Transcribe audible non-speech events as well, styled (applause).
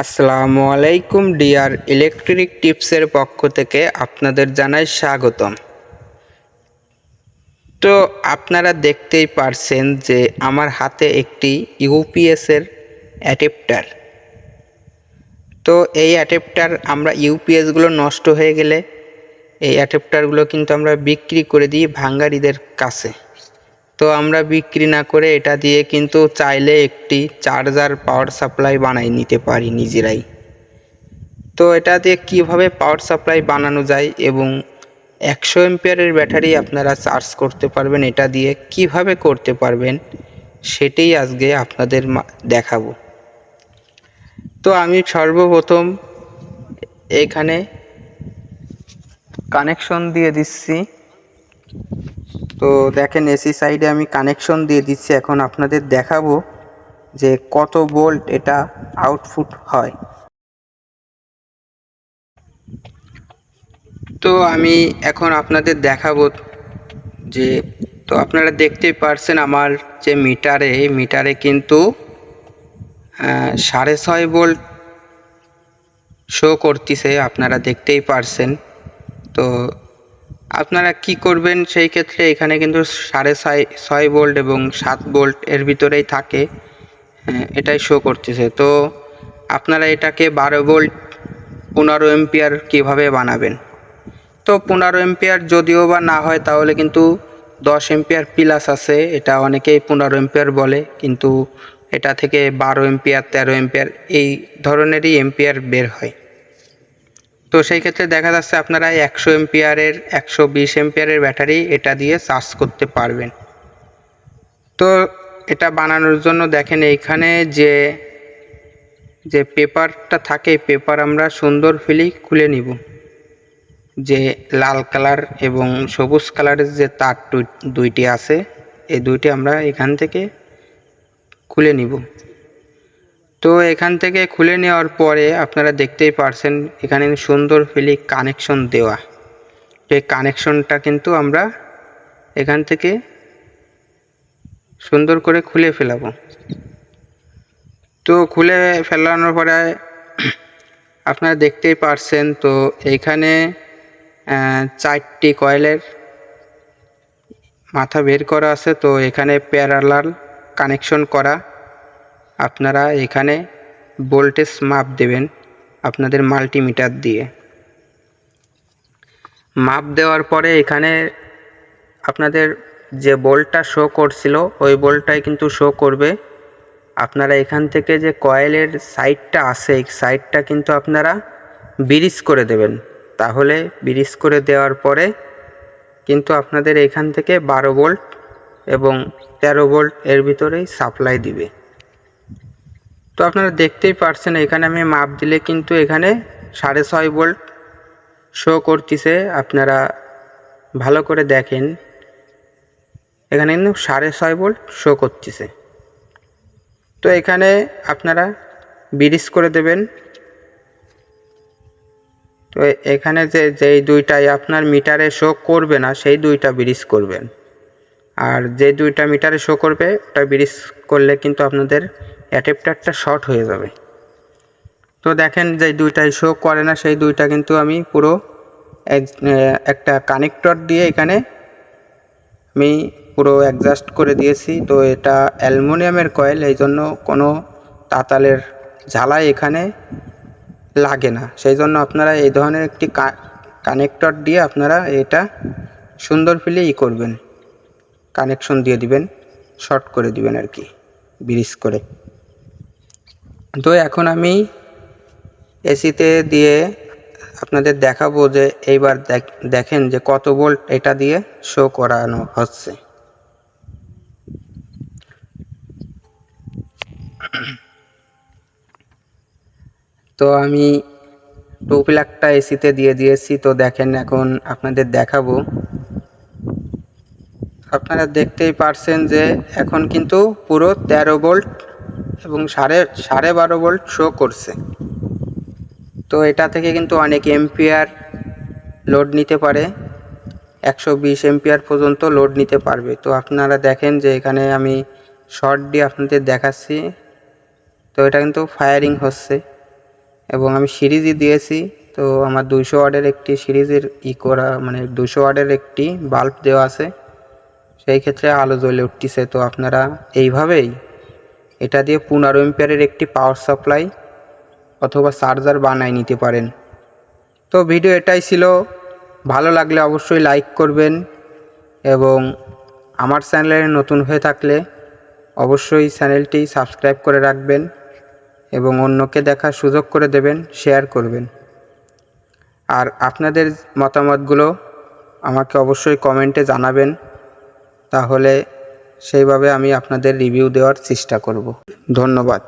আসসালামু আলাইকুম deer electric টিপসের পক্ষ থেকে আপনাদের জানাই স্বাগতম। তো আপনারা দেখতেই পারছেন যে আমার হাতে একটি ইউপিএসের অ্যাডাপ্টার। তো এই অ্যাডাপ্টার আমরা ইউপিএসগুলো নষ্ট হয়ে গেলে এই অ্যাডাপ্টারগুলো কিন্তু আমরা বিক্রি করে দিই ভাঙ্গারিদের কাছে। তো আমরা বিক্রি না করে এটা দিয়ে কিন্তু চাইলে একটি চার্জার পাওয়ার সাপ্লাই বানাই নিতে পারি নিজেরাই। তো এটা দিয়ে কীভাবে পাওয়ার সাপ্লাই বানানো যায় এবং একশো এমপিয়ারের ব্যাটারি আপনারা চার্জ করতে পারবেন, এটা দিয়ে কীভাবে করতে পারবেন সেটাই আজকে আপনাদের দেখাবো। তো আমি সর্বপ্রথম এখানে কানেকশন দিয়ে দিচ্ছি। তো দেখেন এসি সাইডে আমি কানেকশন দিয়ে দিচ্ছি। এখন আপনাদের দেখাবো যে কত বোল্ট এটা আউটপুট হয়। তো আমি এখন আপনাদের দেখাবো যে, তো আপনারা দেখতেই পারছেন আমার যে মিটারে মিটারে কিন্তু সাড়ে ছয় বোল্ট শো করতেছে, আপনারা দেখতেই পারছেন। তো আপনারা কি করবেন সেই ক্ষেত্রে এখানে কিন্তু সাড়ে ছয় ছয় বোল্ট এবং সাত ভোল্ট এর ভিতরেই থাকে। হ্যাঁ, এটাই শো করতেছে। তো আপনারা এটাকে বারো বোল্ট পনেরো এম্পিয়ার কীভাবে বানাবেন? তো পনেরো এম্পিয়ার যদিও বা না হয় তাহলে কিন্তু দশ এম্পিয়ার প্লাস আছে। এটা অনেকেই পনেরো এম্পিয়ার বলে কিন্তু এটা থেকে বারো এম্পিয়ার তেরো এম্পিয়ার এই ধরনেরই এম্পিয়ার বের হয়। তো সেই ক্ষেত্রে দেখা যাচ্ছে আপনারা একশো এম্পিয়ারের একশো বিশ এম্পিয়ারের ব্যাটারি এটা দিয়ে চার্জ করতে পারবেন। তো এটা বানানোর জন্য দেখেন এইখানে যে যে পেপারটা থাকে পেপার আমরা সুন্দর ফিলি খুলে নিব। যে লাল কালার এবং সবুজ কালারের যে তার দুইটি আছে, এই দুইটি আমরা এখান থেকে খুলে নিব। তো এখান থেকে খুলে নেওয়ার পরে আপনারা দেখতেই পারছেন এখানে সুন্দর ফিলি কানেকশন দেওয়া। এই কানেকশনটা কিন্তু আমরা এখান থেকে সুন্দর করে খুলে ফেলাবো। তো খুলে ফেলানোর পরে (clears throat) আপনারা দেখতেই পারছেন তো এইখানে আহ, চারটি কয়েলের মাথা বের করা আছে তো এখানে প্যারালাল কানেকশন করা। আপনারা এখানে ভোল্টেজ মাপ দেবেন আপনাদের মাল্টিমিটার দিয়ে। মাপ দেওয়ার পরে এখানে আপনাদের যে বোল্টটা শো করছিল, ওই বোল্টটাই কিন্তু শো করবে। আপনারা এখান থেকে যে কয়েলের সাইডটা আছে, এই সাইডটা কিন্তু আপনারা ব্রিজ করে দেবেন। তাহলে ব্রিজ করে দেওয়ার পরে কিন্তু আপনাদের এখান থেকে বারো ভোল্ট এবং তেরো ভোল্ট এর ভিতরেই সাপ্লাই দিবে। তো আপনারা দেখতেই পারছেন, এখানে আমি মাপ দিলে কিন্তু এখানে সাড়ে ছয় ভোল্ট শো করতেছে। আপনারা ভালো করে দেখেন, এখানে কিন্তু সাড়ে ছয় ভোল্ট শো করতেছে। তো এখানে আপনারা ব্রিজ করে দেবেন। তো এখানে যে, যেই দুইটাই আপনার মিটারে শো করবে না, সেই দুইটা ব্রিজ করবেন। আর যে দুইটা মিটারে শো করবে, ওটা ব্রিজ করলে কিন্তু আপনাদের অ্যাডাপ্টারটা শর্ট হয়ে যাবে। তো দেখেন যে দুইটাই শো করে না, সেই দুইটা কিন্তু আমি পুরো এক- একটা কানেক্টর দিয়ে এখানে আমি পুরো অ্যাডজাস্ট করে দিয়েছি। তো এটা অ্যালুমিনিয়ামের কয়েল এই জন্য কোনো তাতালের ঝালাই এখানে লাগে না। সেই জন্য আপনারা এই ধরনের একটি কানেক্টর দিয়ে আপনারা এটা সুন্দর ফিলে ই করবেন। কানেকশন দিয়ে দিবেন শর্ট করে দিবেন আর কি ব্রিজ করে। তো এখন আমি এসিতে দিয়ে আপনাদের দেখাবো যে এইবার দেখ- দেখেন যে কত ভোল্ট এটা দিয়ে শো করানো হচ্ছে। তো আমি টু প্লাগটা এসিতে দিয়ে দিয়েছি, তো দেখেন এখন আপনাদের দেখাবো। আপনারা দেখতেই পারছেন যে এখন কিন্তু পুরো তেরো ভোল্ট এবং সাড়ে সাড়ে বারো ভোল্ট শো করছে। তো এটা থেকে কিন্তু অনেক এম্পিয়ার লোড নিতে পারে। একশো বিশ এম্পিয়ার পর্যন্ত লোড নিতে পারবে। তো আপনারা দেখেন যে এখানে আমি শর্ট দিয়ে আপনাদের দেখাচ্ছি। তো এটা কিন্তু ফায়ারিং হচ্ছে। এবং আমি সিরিজই দিয়েছি। তো আমার দুশো ওয়ার্ডের একটি সিরিজের ই করা মানে দুশো ওয়ার্ডের একটি বাল্ব দেওয়া আছে। সেই ক্ষেত্রে আলো জ্বলে উঠতেছে। তো আপনারা এইভাবেই এটা দিয়ে পনেরো এম্পিয়ারের একটি পাওয়ার সাপ্লাই অথবা চার্জার বানায় নিতে পারেন। তো ভিডিও এটাই ছিল। ভালো লাগলে অবশ্যই লাইক করবেন এবং আমার চ্যানেলে নতুন হয়ে থাকলে অবশ্যই চ্যানেলটি সাবস্ক্রাইব করে রাখবেন এবং অন্যকে দেখার সুযোগ করে দেবেন শেয়ার করবেন। আর আপনাদের মতামতগুলো আমাকে অবশ্যই কমেন্টে জানাবেন। তাহলে সেইভাবে আমি আপনাদের রিভিউ দেওয়ার চেষ্টা করব। ধন্যবাদ।